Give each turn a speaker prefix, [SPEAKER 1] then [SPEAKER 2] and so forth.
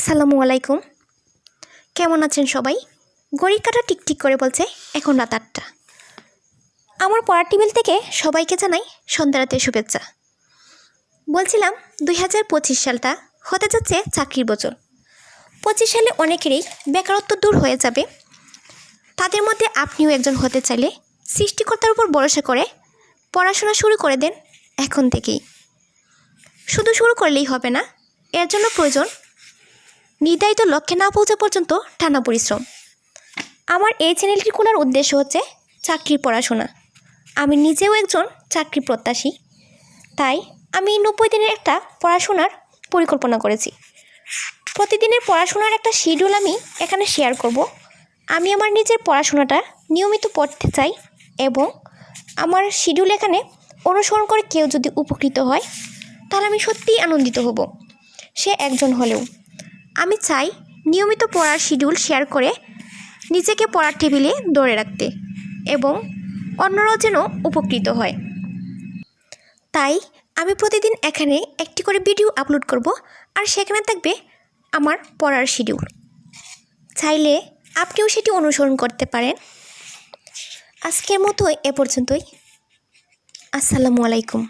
[SPEAKER 1] আসসালামু আলাইকুম। কেমন আছেন সবাই? ঘড়ির কাটা টিকটিক করে বলছে এখন রাত আটটা। আমার পড়ার টেবিল থেকে সবাইকে জানাই সন্ধ্যারাতের শুভেচ্ছা। বলছিলাম দুই হাজার পঁচিশ সালটা হতে যাচ্ছে চাকরির বছর। পঁচিশ সালে অনেকেরই বেকারত্ব দূর হয়ে যাবে। তাদের মধ্যে আপনিও একজন হতে চাইলে সৃষ্টিকর্তার উপর ভরসা করে পড়াশোনা শুরু করে দেন এখন থেকেই। শুধু শুরু করলেই হবে না, এর জন্য প্রয়োজন নির্ধারিত লক্ষ্যে না পৌঁছা পর্যন্ত টানা পরিশ্রম। আমার এই চ্যানেলটি খোলার উদ্দেশ্য হচ্ছে চাকরির পড়াশোনা। আমি নিজেও একজন চাকরি প্রত্যাশী। তাই আমি নব্বই দিনের একটা পড়াশোনার পরিকল্পনা করেছি। প্রতিদিনের পড়াশোনার একটা শিডিউল আমি এখানে শেয়ার করব। আমি আমার নিজের পড়াশোনাটা নিয়মিত পড়তে চাই এবং আমার শিডিউল এখানে অনুসরণ করে কেউ যদি উপকৃত হয়, তাহলে আমি সত্যিই আনন্দিত হব। সে একজন হলেও। আমি চাই নিয়মিত পড়ার শিডিউল শেয়ার করে নিজেকে পড়ার টেবিলে ধরে রাখতে এবং অন্যরাও যেন উপকৃত হয়। তাই আমি প্রতিদিন এখানে একটি করে ভিডিও আপলোড করব আর সেখানে থাকবে আমার পড়ার শিডিউল চাইলে আপনিও সেটি অনুসরণ করতে পারেন। আজকের মতো এ পর্যন্তই। আসসালামু আলাইকুম।